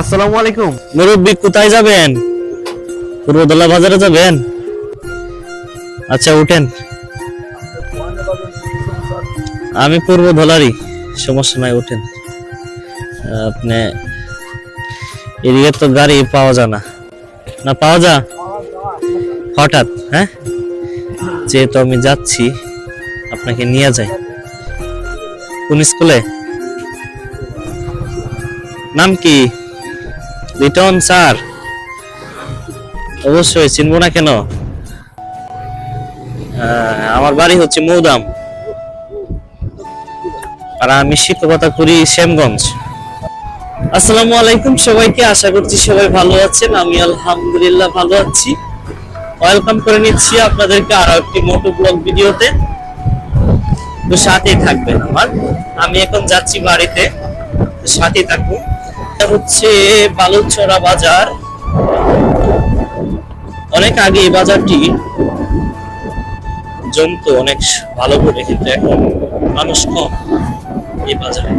আসসালামু আলাইকুম। মুরব্বী, কোথায় যাবেন? পূর্বদলা বাজারে যাবেন? আচ্ছা উঠেন। আমি পূর্ব ধলারই সমস্যা নাই, উঠেন। আপনি এদিকে তো গাড়ি পাওয়া যায় না। না, পাওয়া যা হঠাৎ হ্যাঁ? যেহেতু আমি যাচ্ছি, আপনাকে নিয়ে যাই। কোন স্কুলে? নাম কি? লিটন, স্যার। অবশ্যই, চিনবো না কেন? আমার বাড়ি হচ্ছে মৌদাম। আর আমি শিক্ষকতা করি শ্যামগঞ্জ। আসসালামু আলাইকুম সবাইকে, আশা করছি সবাই ভালো আছেন। আমি আলহামদুলিল্লাহ ভালো আছি। ওয়েলকাম করে নিচ্ছি আপনাদেরকে আরও একটি মোটো ব্লগ ভিডিওতে। তো সাথেই থাকবেন আমার। আমি এখন যাচ্ছি বাড়িতে। সাথেই থাকুন এটা হচ্ছে বালুচরা বাজার। অনেক আগে এই বাজারটি জমতো, অনেক ভালো করে, কিন্তু এখন মানুষ কম এই বাজারে।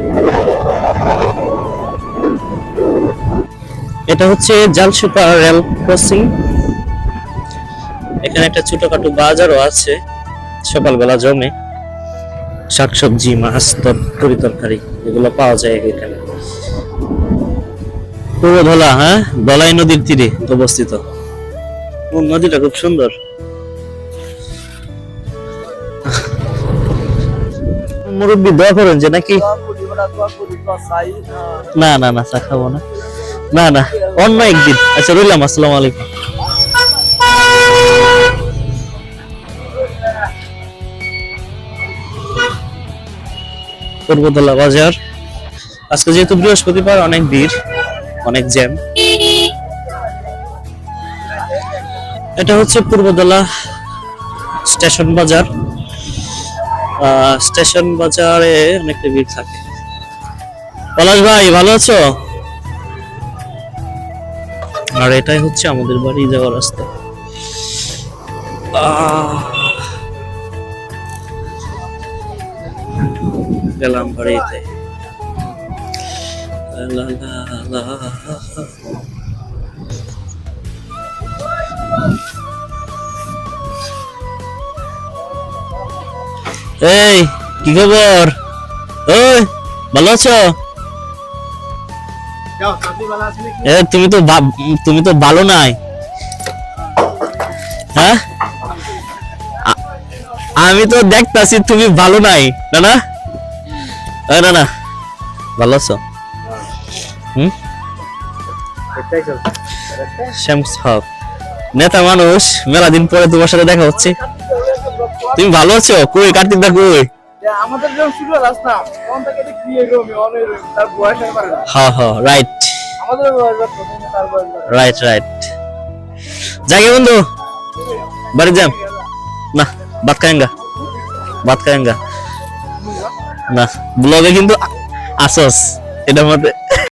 এটা হচ্ছে জালসুপা রেল ক্রসিং। এখানে একটা ছোটখাটো বাজারও আছে সকালবেলা জমে। শাকসবজি, মাছ তরকারি তরকারি, এগুলো পাওয়া যায় এখানে। পূর্ব ধলা হ্যাঁ? দলাই নদীর তীরে অবস্থিত। নদীটা খুব সুন্দর। মুরব্বী দোয়া করেন যে নাকি না না না, চা খাব না। না না, অন্য একদিন। আচ্ছা রইলাম, আসসালামু আলাইকুম। পূর্বদলা বাজার। আজকে যেহেতু বৃহস্পতিবার, অনেক ভিড়। অনেক জ্যাম। এটা হচ্ছে পূর্বদলা স্টেশন বাজার। স্টেশন বাজারে অনেকটা ভিড় থাকে। পলাশ ভাই, ভালো আছো? আর এটাই হচ্ছে আমাদের বাড়ি যাওয়ার রাস্তা। গেলাম বাড়িতে। লা লা লা। এই কি খবর ওই ভালো আছো এ তুমি তো তুমি তো ভালো নাই হ্যাঁ আমি তো দেখতাছি তুমি ভালো নাই না না না না ভালো আছো হুম? হক নেতা মানুষ মেলা দিন পরে তোমার সাথে দেখা হচ্ছে। তুমি ভালো আছো? কই কার্তিক দা কই? আমাদের যখন শুরু রাস্তা তখন থেকে কি এগো আমি অনেক তার বয়স পারে না হ্যাঁ হ্যাঁ রাইট আমাদের বয়স তার বয়স রাইট রাইট জাগে বন্ধু বাড়ি যাম। না ভাত খায়েঙ্গা ভাত খায়েঙ্গা না ব্লগে কিন্তু আসস এটার মধ্যে